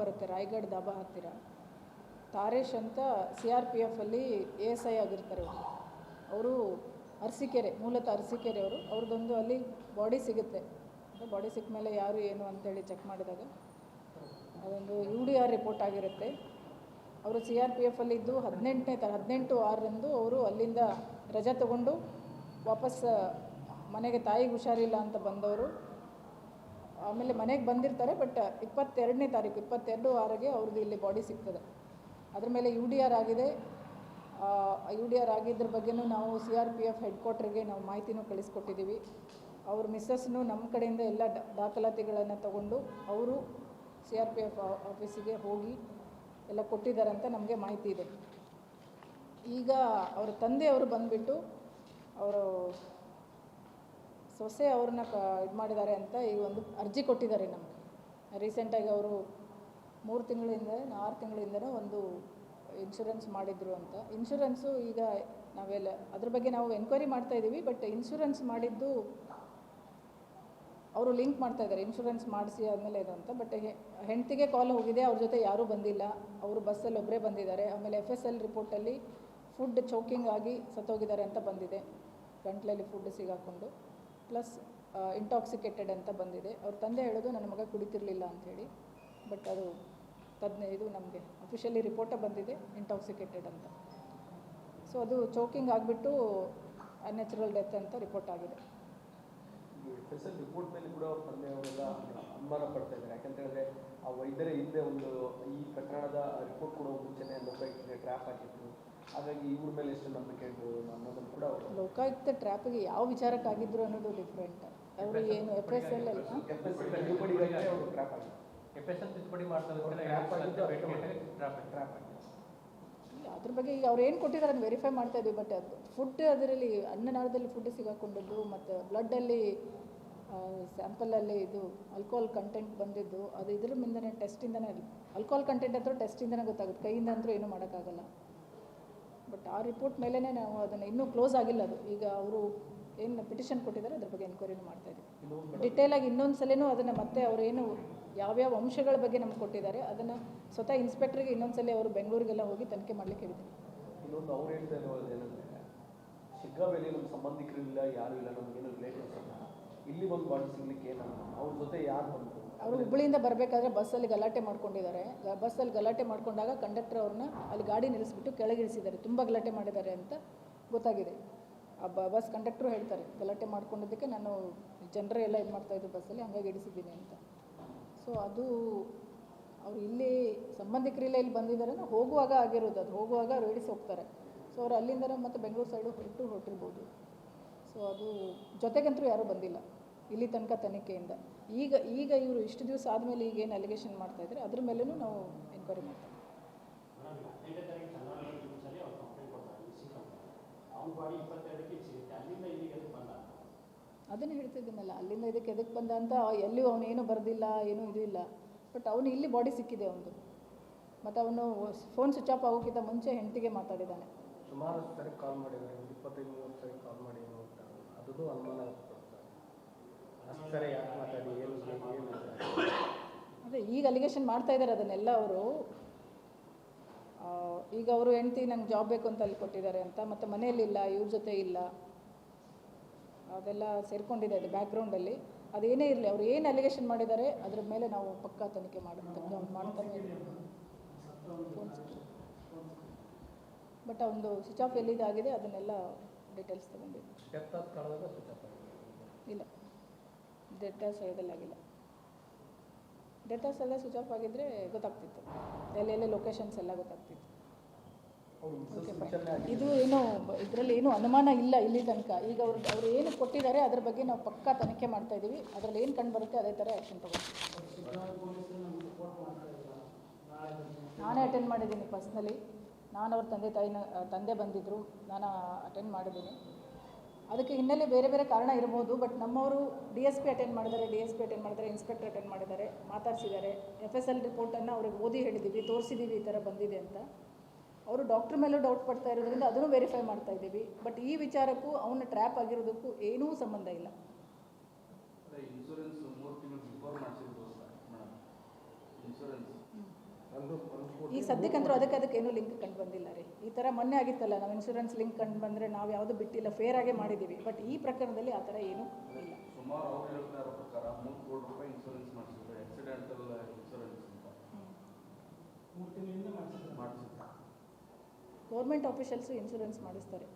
ಬರುತ್ತೆ ರಾಯಗಢ ದಾಬಾ ಹತ್ತಿರ. ತಾರೇಶ್ ಅಂತ ಸಿ ಆರ್ ಪಿ ಎಫಲ್ಲಿ ಎ ಎಸ್ ಐ ಆಗಿರ್ತಾರೆ ಅವರು. ಅವರು ಅರಸೀಕೆರೆ, ಮೂಲತಃ ಅರಸಿಕೆರೆ ಅವರು. ಅವ್ರದ್ದೊಂದು ಅಲ್ಲಿ ಬಾಡಿ ಸಿಗುತ್ತೆ. ಬಾಡಿ ಸಿಕ್ಕ ಮೇಲೆ ಯಾರು ಏನು ಅಂತೇಳಿ ಚೆಕ್ ಮಾಡಿದಾಗ ಅದೊಂದು ಯು ಡಿ ಆರ್ ರಿಪೋರ್ಟ್ ಆಗಿರುತ್ತೆ. ಅವರು ಸಿ ಆರ್ ಪಿ ಎಫಲ್ಲಿ ಇದ್ದು ಹದಿನೆಂಟನೇ ತ, ಹದಿನೆಂಟು ಆರರಂದು ಅವರು ಅಲ್ಲಿಂದ ರಜೆ ತಗೊಂಡು ವಾಪಸ್, ಮನೆಗೆ ತಾಯಿಗೆ ಹುಷಾರಿಲ್ಲ ಅಂತ ಬಂದವರು. ಆಮೇಲೆ ಮನೆಗೆ ಬಂದಿರ್ತಾರೆ ಬಟ್ ಇಪ್ಪತ್ತೆರಡನೇ ತಾರೀಕು, ಇಪ್ಪತ್ತೆರಡು ವಾರಗೆ ಅವ್ರದ್ದು ಇಲ್ಲಿ ಬಾಡಿ ಸಿಗ್ತದೆ. ಅದ್ರ ಮೇಲೆ ಯು ಡಿ ಆರ್ ಆಗಿದೆ. ಯು ಡಿ ಆರ್ ಆಗಿದ್ರ ಬಗ್ಗೆನೂ ನಾವು C R P F head ಕ್ವಾರ್ಟರ್ಗೆ ನಾವು ಮಾಹಿತಿನೂ ಕಳಿಸ್ಕೊಟ್ಟಿದ್ದೀವಿ ಅವ್ರ ಮಿಸ್ಸಸ್ನು ನಮ್ಮ ಕಡೆಯಿಂದ ಎಲ್ಲ ದಾಖಲಾತಿಗಳನ್ನು ತಗೊಂಡು ಅವರು ಸಿ ಆರ್ ಪಿ ಎಫ್ ಆಫೀಸಿಗೆ ಹೋಗಿ ಎಲ್ಲ ಕೊಟ್ಟಿದ್ದಾರೆ ಅಂತ ನಮಗೆ ಮಾಹಿತಿ ಇದೆ. ಈಗ ಅವರ ತಂದೆಯವರು ಬಂದುಬಿಟ್ಟು ಅವರು ಸೊಸೆ ಅವ್ರನ್ನ ಕ ಇದು ಮಾಡಿದ್ದಾರೆ ಅಂತ ಈ ಒಂದು ಅರ್ಜಿ ಕೊಟ್ಟಿದ್ದಾರೆ ನಮಗೆ. ರೀಸೆಂಟಾಗಿ ಅವರು ಮೂರು ತಿಂಗಳಿಂದ ಆರು ತಿಂಗಳಿಂದನೂ ಒಂದು ಇನ್ಶೂರೆನ್ಸ್ ಮಾಡಿದ್ರು ಅಂತ. ಇನ್ಶೂರೆನ್ಸು ಈಗ ನಾವೆಲ್ಲ, ಅದ್ರ ಬಗ್ಗೆ ನಾವು ಎನ್ಕ್ವೈರಿ ಮಾಡ್ತಾ ಇದ್ದೀವಿ ಬಟ್ ಇನ್ಶೂರೆನ್ಸ್ ಮಾಡಿದ್ದು ಅವರು ಲಿಂಕ್ ಮಾಡ್ತಾ ಇದ್ದಾರೆ ಇನ್ಶೂರೆನ್ಸ್ ಮಾಡಿಸಿ ಆದಮೇಲೆ ಇದು ಅಂತ. ಬಟ್ ಹೆಂಡ್ತಿಗೆ ಕಾಲ್ ಹೋಗಿದೆ, ಅವ್ರ ಜೊತೆ ಯಾರೂ ಬಂದಿಲ್ಲ. ಅವರು ಬಸ್ಸಲ್ಲಿ ಒಬ್ಬರೇ ಬಂದಿದ್ದಾರೆ. ಆಮೇಲೆ ಎಫ್ ಎಸ್ ಎಲ್ ರಿಪೋರ್ಟಲ್ಲಿ ಫುಡ್ ಚೌಕಿಂಗ್ ಆಗಿ ಸತ್ತೋಗಿದ್ದಾರೆ ಅಂತ ಬಂದಿದೆ. ಗಂಟ್ಲಲ್ಲಿ ಫುಡ್ ಸಿಗಾಕೊಂಡು. ಪ್ಲಸ್ ಇಂಟಾಕ್ಸಿಕೇಟೆಡ್ ಅಂತ ಬಂದಿದೆ. ಅವ್ರ ತಂದೆ ಹೇಳೋದು ನನ್ನ ಮಗ ಕುಡಿತಿರ್ಲಿಲ್ಲ ಅಂಥೇಳಿ. ಬಟ್ ಅದು ತದ್ನೇ ಇದು ನಮಗೆ ಅಫಿಷಿಯಲಿ ರಿಪೋರ್ಟ ಬಂದಿದೆ ಇಂಟಾಕ್ಸಿಕೇಟೆಡ್ ಅಂತ. ಸೊ ಅದು ಚೋಕಿಂಗ್ ಆಗಿಬಿಟ್ಟು ಅನ್ಯಾಚುರಲ್ ಡೆತ್ ಅಂತ ರಿಪೋರ್ಟ್ ಆಗಿದೆ. ರಿಪೋರ್ಟ್ ಮೇಲೆ ಕೂಡ ಅನುಮಾನ ಪಡ್ತಾ ಇದ್ದಾರೆ. ಯಾಕಂತ ಹೇಳಿದ್ರೆ ಆ ವೈದ್ಯರ ಹಿಂದೆ ಒಂದು ಈ ಪ್ರಕರಣದ ರಿಪೋರ್ಟ್ ಕೊಡೋ ಮುಂಚೆನೆ ಲೋಕಾಯುಕ್ತಗೆ ಟ್ರ್ಯಾಪ್ ಆಗಿತ್ತು. ಹಾಗಾಗಿ ಇವ್ರ ಮೇಲೆ ಎಷ್ಟು ನಂಬಿಕೆ ಇಡ್ಬೋದು ಅನ್ನೋದನ್ನು ಕೂಡ ಅವರು ಲೋಕಾಯುಕ್ತ ಟ್ರ್ಯಾಪಿಗೆ ಯಾವ ವಿಚಾರಕ್ಕಾಗಿದ್ರು ಅನ್ನೋದು ಡಿಫ್ರೆಂಟ್ ಅವರು ಏನು ಎಫ್ ಎಸ್ ಎಲ್ ಅಲ್ಲ ಅವರು ಟ್ರ್ಯಾಪ್ ಎಫ್ ಎಸ್ ಎಲ್ ತಿದ್ದುಪಡಿ ಅದ್ರ ಬಗ್ಗೆ ಈಗ ಅವ್ರು ಏನು ಕೊಟ್ಟಿದ್ದಾರೆ ಅದನ್ನು ವೆರಿಫೈ ಮಾಡ್ತಾ ಇದ್ವಿ ಬಟ್ ಅದು ಫುಡ್ ಅದರಲ್ಲಿ ಅನ್ನನಾಳದಲ್ಲಿ ಫುಡ್ ಸಿಗಾಕೊಂಡಿದ್ದು ಮತ್ತು ಬ್ಲಡ್ಡಲ್ಲಿ ಸ್ಯಾಂಪಲಲ್ಲಿ ಇದು ಆಲ್ಕೋಹಾಲ್ ಕಂಟೆಂಟ್ ಬಂದಿದ್ದು ಅದು ಇದ್ರ ಮುಂದೆ ಟೆಸ್ಟಿಂದನೇ ಆಲ್ಕೋಹಾಲ್ ಕಂಟೆಂಟ್ ಅಂತೂ ಟೆಸ್ಟಿಂದನೇ ಗೊತ್ತಾಗುತ್ತೆ. ಕೈಯಿಂದ ಅಂತೂ ಏನೂ ಮಾಡೋಕ್ಕಾಗಲ್ಲ. ಬಟ್ ಆ ರಿಪೋರ್ಟ್ ಮೇಲೇ ನಾವು ಅದನ್ನು ಇನ್ನೂ ಕ್ಲೋಸ್ ಆಗಿಲ್ಲ ಅದು. ಈಗ ಅವರು ಏನು ಪಿಟಿಷನ್ ಕೊಟ್ಟಿದ್ದಾರೆ ಅದ್ರ ಬಗ್ಗೆ ಎನ್ಕ್ವೈರಿನೂ ಮಾಡ್ತಾ ಇದ್ದೀವಿ. ಆಗಿ ಡಿಟೇಲಾಗಿ ಇನ್ನೊಂದು ಸಲನೂ ಅದನ್ನು ಮತ್ತೆ ಅವರೇನು ಯಾವ್ಯಾವ ಅಂಶಗಳ ಬಗ್ಗೆ ನಮ್ಗೆ ಕೊಟ್ಟಿದ್ದಾರೆ ಅದನ್ನು ಸ್ವತಃ ಇನ್ಸ್ಪೆಕ್ಟ್ರಿಗೆ ಇನ್ನೊಂದು ಸಲ ಅವರು ಬೆಂಗಳೂರಿಗೆಲ್ಲ ಹೋಗಿ ತನಿಖೆ ಮಾಡಲಿಕ್ಕೆ ಹೇಳಿದ್ರು ಇನ್ನೊಂದು ಅವ್ರು ಹೇಳ್ತಾ ಇರೋದು ಏನಂದ್ರೆ ಶಿಗ್ಗಾವೇಲಿ ನಮ್ಮ ಸಂಬಂಧಿಕರಿಲ್ಲ ಯಾರು ಇಲ್ಲ ನಮಗೇನು ರಿಲೇಟಿವ್ಸ್ ಅಲ್ಲ ಇಲ್ಲಿ ಬಂದು ಬಾಡಿ ಅವ್ರ ಜೊತೆ ಯಾರು ಬಂದರು ಅವರು ಹುಬ್ಬಳ್ಳಿಯಿಂದ ಬರಬೇಕಾದ್ರೆ ಬಸ್ಸಲ್ಲಿ ಗಲಾಟೆ ಮಾಡ್ಕೊಂಡಿದ್ದಾರೆ. ಬಸ್ಸಲ್ಲಿ ಗಲಾಟೆ ಮಾಡ್ಕೊಂಡಾಗ ಕಂಡಕ್ಟರ್ ಅವ್ರನ್ನ ಅಲ್ಲಿ ಗಾಡಿ ನಿಲ್ಲಿಸ್ಬಿಟ್ಟು ಕೆಳಗಿಳಿಸಿದ್ದಾರೆ. ತುಂಬ ಗಲಾಟೆ ಮಾಡಿದ್ದಾರೆ ಅಂತ ಗೊತ್ತಾಗಿದೆ. ಆ ಬಸ್ ಕಂಡಕ್ಟ್ರು ಹೇಳ್ತಾರೆ, ಗಲಾಟೆ ಮಾಡ್ಕೊಂಡಿದ್ದಕ್ಕೆ ನಾನು ಜನರೇ ಎಲ್ಲ ಇದು ಮಾಡ್ತಾಯಿದ್ದು ಬಸ್ಸಲ್ಲಿ ಹಂಗಾಗಿ ಇಡಿಸಿದ್ದೀನಿ ಅಂತ. ಸೊ ಅದು ಅವ್ರು ಇಲ್ಲಿ ಸಂಬಂಧಿಕರಿಲ್ಲ ಇಲ್ಲಿ ಬಂದಿದ್ದಾರೆ ಹೋಗುವಾಗ ಆಗಿರೋದು ಅದು. ಹೋಗುವಾಗ ಅವ್ರು ಇಳಿಸಿ ಹೋಗ್ತಾರೆ. ಸೊ ಅವ್ರು ಅಲ್ಲಿಂದ ಮತ್ತೆ ಬೆಂಗಳೂರು ಸೈಡು ಹೊರಟು ಹೊರಟಿರ್ಬೋದು. ಸೊ ಅದು ಜೊತೆಗಂತೂ ಯಾರೂ ಬಂದಿಲ್ಲ. ಇಲ್ಲಿ ತನಕ ತನಿಖೆಯಿಂದ. ಈಗ ಈಗ ಇವರು ಇಷ್ಟು ದಿವಸ ಆದಮೇಲೆ ಈಗ ಏನು ಅಲಿಗೇಷನ್ ಮಾಡ್ತಾ ಇದ್ದಾರೆ ಅದ್ರ ಮೇಲೂ ನಾವು ಎನ್ಕ್ವೈರಿ ಮಾಡ್ತೀವಿ. ಅದನ್ನು ಹೇಳ್ತಿದ್ದೀನಲ್ಲ ಅಲ್ಲಿಂದ ಇದಕ್ಕೆ ಎದಕ್ಕೆ ಬಂದ ಅಂತ ಎಲ್ಲಿಯೂ ಅವನು ಏನೂ ಬರೆದಿಲ್ಲ ಏನೂ ಇದು ಇಲ್ಲ. ಬಟ್ ಅವನು ಇಲ್ಲಿ ಬಾಡಿ ಸಿಕ್ಕಿದೆ ಅವನು ಮತ್ತು ಅವನು ಫೋನ್ ಸ್ವಿಚ್ ಆಫ್ ಆಗೋಕ್ಕಿಂತ ಮುಂಚೆ ಹೆಂಡತಿಗೆ ಮಾತಾಡಿದ್ದಾನೆ. ಸುಮಾರು ಸರಿ ಕಾಲ್ ಮಾಡಿದ್ದಾರೆ ಇಪ್ಪತ್ತೈದು ಮೂವತ್ತು ಸರಿ ಕಾಲ್ ಮಾಡಿ ಏನು ಅಂತ. ಅದನ್ನು ಅನುಮಾನ ಅಷ್ಟು ಯಾಕೆ ಮಾತಾಡಿ ಏನು ಏನು ಅದೇ ಈಗ ಅಲಿಗೇಷನ್ ಮಾಡ್ತಾ ಇದ್ದಾರೆ ಅದನ್ನೆಲ್ಲ ಅವರು. ಈಗ ಅವರು ಹೆಂಡತಿ ನಂಗೆ ಜಾಬ್ ಬೇಕು ಅಂತ ಅಲ್ಲಿ ಕೊಟ್ಟಿದ್ದಾರೆ ಅಂತ ಮತ್ತು ಮನೆಯಲ್ಲಿಲ್ಲ ಇವ್ರ ಜೊತೆ ಇಲ್ಲ. ಅದೆಲ್ಲ ಸೇರ್ಕೊಂಡಿದೆ ಅದು ಬ್ಯಾಕ್ಗ್ರೌಂಡಲ್ಲಿ ಅದೇನೇ ಇರಲಿ ಅವ್ರು ಏನು ಅಲಿಗೇಷನ್ ಮಾಡಿದ್ದಾರೆ ಅದ್ರ ಮೇಲೆ ನಾವು ಪಕ್ಕಾ ತನಿಖೆ ಮಾಡ್ತೀವಿ. ಮಾಡ್ತಾನೆ ಬಟ್ ಒಂದು ಸ್ವಿಚ್ ಆಫ್ ಎಲ್ಲಿದಾಗಿದೆ ಅದನ್ನೆಲ್ಲ ಡೀಟೇಲ್ಸ್ ಕಾರಣದಾಗ ಇಲ್ಲ. ಡೇಟಾ ಆಗಿಲ್ಲ. ಡೇಟಾ ಸ್ಥಳ ಸ್ವಿಚ್ ಆಫ್ ಆಗಿದ್ದರೆ ಗೊತ್ತಾಗ್ತಿತ್ತು. ಎಲ್ಲೆಲ್ಲೇ ಲೊಕೇಶನ್ಸ್ ಎಲ್ಲ ಗೊತ್ತಾಗ್ತಿತ್ತು. ಇದು ಏನು ಇದರಲ್ಲಿ ಏನು ಅನುಮಾನ ಇಲ್ಲ ಇಲ್ಲಿ ತನಕ. ಈಗ ಅವ್ರು ಅವ್ರು ಏನು ಕೊಟ್ಟಿದ್ದಾರೆ ಅದ್ರ ಬಗ್ಗೆ ನಾವು ಪಕ್ಕಾ ತನಿಖೆ ಮಾಡ್ತಾ ಇದ್ದೀವಿ ಅದರಲ್ಲಿ ಏನು ಕಂಡು ಬರುತ್ತೆ ಅದೇ ಥರ ಆ್ಯಕ್ಷನ್ ತಗೊಳ್ತೀವಿ ನಾನೇ ಅಟೆಂಡ್ ಮಾಡಿದ್ದೀನಿ ಪರ್ಸ್ನಲಿ ನಾನು ಅವ್ರ ತಂದೆ ತಾಯಿನ ತಂದೆ ಬಂದಿದ್ದರು ನಾನು ಅಟೆಂಡ್ ಮಾಡಿದ್ದೀನಿ. ಅದಕ್ಕೆ ಹಿನ್ನೆಲೆ ಬೇರೆ ಬೇರೆ ಕಾರಣ ಇರ್ಬೋದು ಬಟ್ ನಮ್ಮವರು ಡಿ ಎಸ್ ಪಿ ಅಟೆಂಡ್ ಮಾಡಿದ್ದಾರೆ ಡಿ ಎಸ್ ಪಿ ಅಟೆಂಡ್ ಮಾಡಿದ್ದಾರೆ ಇನ್ಸ್ಪೆಕ್ಟರ್ ಅಟೆಂಡ್ ಮಾಡಿದ್ದಾರೆ, ಮಾತಾಡ್ಸಿದ್ದಾರೆ. ಎಫ್ ಎಸ್ ಎಲ್ ರಿಪೋರ್ಟನ್ನು ಅವ್ರಿಗೆ ಓದಿ ಹೇಳಿದ್ದೀವಿ, ತೋರಿಸಿದ್ದೀವಿ ಈ ಥರ ಬಂದಿದೆ ಅಂತ. ಅವರು ಡಾಕ್ಟ್ರ್ ಮೇಲೂ ಡೌಟ್ ಪಡ್ತಾ ಇರೋದ್ರಿಂದ ಅದನ್ನು ವೆರಿಫೈ ಮಾಡ್ತಾ ಇದ್ದೀವಿ. ಬಟ್ ಈ ವಿಚಾರಕ್ಕೂ, ಅವನ ಟ್ರ್ಯಾಪ್ ಆಗಿರೋದಕ್ಕೂ ಏನೂ ಸಂಬಂಧ ಇಲ್ಲ. ಇನ್ಶೂರೆನ್ಸ್ ಮೂರು ತಿಂಗಳು ಬಿಫೋರ್ ಮೇಡಮ್ ಇನ್ಶೂರೆನ್ಸ್ ಈಗ ಸದ್ಯಕ್ಕಂತೂ ಅದಕ್ಕೆ ಅದಕ್ಕೆ ಏನೂ ಲಿಂಕ್ ಕಂಡು ಬಂದಿಲ್ಲ ರೀ. ಈ ಥರ ಮೊನ್ನೆ ಆಗಿತ್ತಲ್ಲ ನಾವು ಇನ್ಶೂರೆನ್ಸ್ ಲಿಂಕ್ ಕಂಡು ಬಂದರೆ ನಾವು ಯಾವುದು ಬಿಟ್ಟಿಲ್ಲ ಫೇರ್ ಆಗೇ ಮಾಡಿದ್ದೀವಿ. ಬಟ್ ಈ ಪ್ರಕರಣದಲ್ಲಿ ಆ ಥರ ಏನೂ ಇಲ್ಲ. ಸುಮಾರು ಅವ್ರು ಹೇಳ್ತಾ ಪ್ರಕಾರ ಮೂರು ಕೋಟಿ ರೂಪಾಯಿ ಇನ್ಶೂರೆನ್ಸ್ ಮಾಡಿಸಿದ್ರು. ಆಕ್ಸಿಡೆಂಟಲ್ ಇನ್ಶೂರೆನ್ಸ್ ಅಂತ. ಮೂರು ತಿಂಗಳಿಂದ ಮಾಡಿಸಿದ್ರು. ಮಾಡಿಸಿದ್ರು ಗೌರ್ಮೆಂಟ್ ಆಫೀಷಿಯಲ್ಸು ಇನ್ಶೂರೆನ್ಸ್ ಮಾಡಿಸ್ತಾರೆ.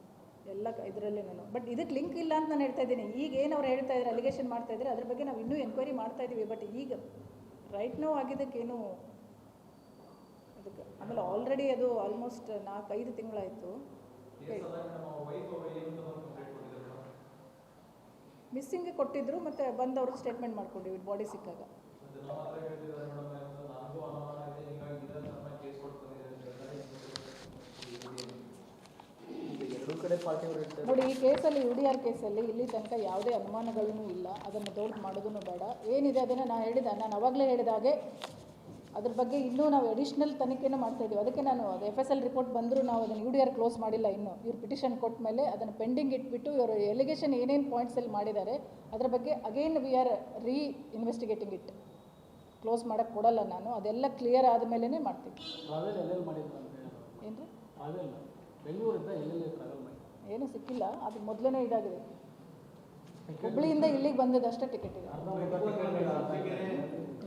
ಎಲ್ಲ ಇದರಲ್ಲೇನೂ. ಬಟ್ ಇದಕ್ಕೆ ಲಿಂಕ್ ಇಲ್ಲ ಅಂತ ನಾನು ಹೇಳ್ತಾ ಇದ್ದೀನಿ. ಈಗ ಏನು ಅವ್ರು ಹೇಳ್ತಾ ಇದ್ದಾರೆ ಅಲಿಗೇಷನ್ ಮಾಡ್ತಾ ಇದ್ದಾರೆ ಅದ್ರ ಬಗ್ಗೆ ನಾವು ಇನ್ನೂ ಎನ್ಕ್ವೈರಿ ಮಾಡ್ತಾ ಇದ್ದೀವಿ ಬಟ್ ಈಗ ರೈಟ್ ನೋ ಆಗಿದ್ದಕ್ಕೇನು ಇದಕ್ಕೆ ಆಮೇಲೆ ಆಲ್ರೆಡಿ ಅದು ಆಲ್ಮೋಸ್ಟ್ ನಾಲ್ಕೈದು ತಿಂಗಳಾಯಿತು. ಮಿಸ್ಸಿಂಗ್ ಕೊಟ್ಟಿದ್ರು ಮತ್ತೆ ಬಂದವರು ಸ್ಟೇಟ್ಮೆಂಟ್ ಮಾಡ್ಕೊಂಡಿವಿ ಬಾಡಿ ಸಿಕ್ಕಾಗ. ನೋಡಿ ಈ ಕೇಸಲ್ಲಿ ಯು ಡಿ ಆರ್ ಕೇಸಲ್ಲಿ ಇಲ್ಲಿ ತನಕ ಯಾವುದೇ ಅನುಮಾನಗಳೂ ಇಲ್ಲ. ಅದನ್ನು ದೊಡ್ಡ ಮಾಡೋದೂ ಬೇಡ. ಏನಿದೆ ಅದನ್ನು ನಾನು ಹೇಳಿದ ನಾನು ಅವಾಗಲೇ ಹೇಳಿದ ಹಾಗೆ ಅದ್ರ ಬಗ್ಗೆ ಇನ್ನೂ ನಾವು ಅಡಿಷ್ನಲ್ ತನಿಖೆನೂ ಮಾಡ್ತಾ ಇದ್ದೀವಿ. ಅದಕ್ಕೆ ನಾನು ಅದು ಎಫ್ ಎಸ್ ಎಲ್ ರಿಪೋರ್ಟ್ ಬಂದರೂ ನಾವು ಅದನ್ನು ಯು ಡಿ ಆರ್ ಕ್ಲೋಸ್ ಮಾಡಿಲ್ಲ ಇನ್ನೂ. ಇವ್ರು ಪಿಟಿಷನ್ ಕೊಟ್ಟ ಮೇಲೆ ಅದನ್ನು ಪೆಂಡಿಂಗ್ ಇಟ್ಬಿಟ್ಟು ಇವರು ಎಲಿಗೇಷನ್ ಏನೇನು ಪಾಯಿಂಟ್ಸಲ್ಲಿ ಮಾಡಿದ್ದಾರೆ ಅದ್ರ ಬಗ್ಗೆ again we are reinvestigating it close ಮಾಡೋಕ್ಕೆ ಕೊಡಲ್ಲ ನಾನು. ಅದೆಲ್ಲ ಕ್ಲಿಯರ್ ಆದಮೇಲೆ ಮಾಡ್ತೀವಿ. ಮಾಡ್ತೀನಿ ಏನು ಏನೂ ಸಿಕ್ಕಿಲ್ಲ. ಅದು ಮೊದಲನೇ ಇದಾಗಿದೆ. ಹುಬ್ಳಿಯಿಂದ ಇಲ್ಲಿಗೆ ಬಂದಿದ್ದಷ್ಟೇ ಟಿಕೆಟ್ ಇದೆ.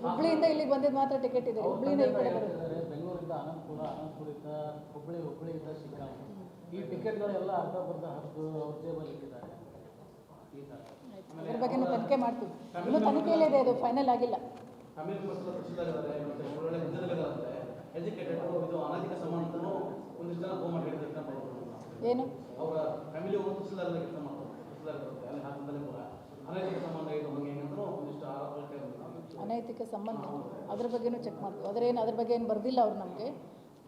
ಹುಬ್ಳಿಯಿಂದ ಇಲ್ಲಿಗೆ ಬಂದಿದ್ದು ಮಾತ್ರ ಟಿಕೆಟ್ ಇದೆ. ಹುಬ್ಳಿಯಿಂದ ಈ ಕಡೆ ಬರೋದು. ಬೆಂಗಳೂರಿಂದ ಅನಂತಪುರ ಅನಂತಪುರದಿಂದ ಹುಬ್ಬಳ್ಳಿ ಹುಬ್ಬಳ್ಳಿಯಿಂದ ಶಿಗ್ಗಾಂವ್. ಈ ಟಿಕೆಟ್ಗಳೆಲ್ಲ ಅರ್ಧ ಬರ್ಧ ಹರಿದು ಅವ್ರ ಜೇಬಲ್ಲಿ ಇಟ್ಟಿದ್ದಾರೆ. ಅದ್ರ ಬಗ್ಗೆ ತನಿಖೆ ಮಾಡ್ತೀವಿ ಇನ್ನು ತನಿಖೆಯಲ್ಲೇ ಇದೆ ಅದು ಫೈನಲ್ ಆಗಿಲ್ಲ. ಏನು? ಅವರ ಫ್ಯಾಮಿಲಿ ಒಂದು ಕೆಲಸ ಮಾಡ್ತಾರೆ ತಹಸೀಲ್ದಾರ್ ಇರುತ್ತೆ ಅಲ್ಲಿ ಹಾಸನದಲ್ಲಿ ಕೂಡ ಅನೇಕ ಸಂಬಂಧ ಇದು ಅನೈತಿಕ ಸಂಬಂಧ ಅದ್ರ ಬಗ್ಗೆನೂ ಚೆಕ್ ಮಾಡ್ತೀವಿ. ಅದ್ರೇನು ಅದ್ರ ಬಗ್ಗೆ ಏನು ಬರ್ದಿಲ್ಲ ಅವ್ರು ನಮಗೆ.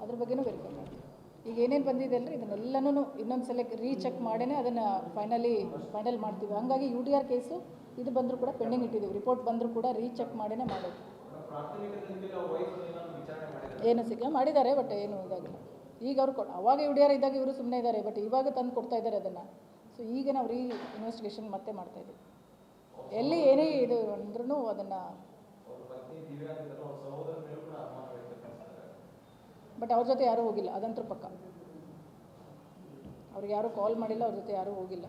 ಅದ್ರ ಬಗ್ಗೆನೂ ವೆರಿಫೈ ಮಾಡ್ತೀವಿ. ಈಗ ಏನೇನು ಬಂದಿದೆ ಅಲ್ರಿ ಇದನ್ನೆಲ್ಲನೂ ಇನ್ನೊಂದು ಸಲ ರೀಚೆಕ್ ಮಾಡೇ ಅದನ್ನು ಫೈನಲಿ ಫೈನಲ್ ಮಾಡ್ತೀವಿ. ಹಂಗಾಗಿ ಯು ಡಿ ಆರ್ ಕೇಸು ಇದು ಬಂದರೂ ಕೂಡ ಪೆಂಡಿಂಗ್ ಇಟ್ಟಿದ್ದೀವಿ ರಿಪೋರ್ಟ್ ಬಂದರೂ ಕೂಡ ರೀಚೆಕ್ ಮಾಡೇ ಮಾಡೋದು. ಏನು ಸಿಗಲ್ಲ ಮಾಡಿದ್ದಾರೆ ಬಟ್ ಏನು ಇದಾಗಿಲ್ಲ. ಈಗ ಅವ್ರು ಕೊಟ್ಟು ಅವಾಗ ಯು ಡಿ ಆರ್ ಇದ್ದಾಗ ಇವರು ಸುಮ್ಮನೆ ಇದ್ದಾರೆ ಬಟ್ ಇವಾಗ ತಂದು ಕೊಡ್ತಾ ಇದ್ದಾರೆ ಅದನ್ನು. ಸೊ ಈಗ ನಾವು ರೀ ಇನ್ವೆಸ್ಟಿಗೇಷನ್ ಮತ್ತೆ ಮಾಡ್ತಾ ಇದ್ದೀವಿ ಎಲ್ಲಿ ಏನೇ ಇದು ಅಂದ್ರೂ ಅದನ್ನು ಬಟ್ ಅವ್ರ ಜೊತೆ ಯಾರೂ ಹೋಗಿಲ್ಲ ಅದಂತೂ ಪಕ್ಕ. ಅವ್ರಿಗೆ ಯಾರೂ ಕಾಲ್ ಮಾಡಿಲ್ಲ, ಅವ್ರ ಜೊತೆ ಯಾರೂ ಹೋಗಿಲ್ಲ.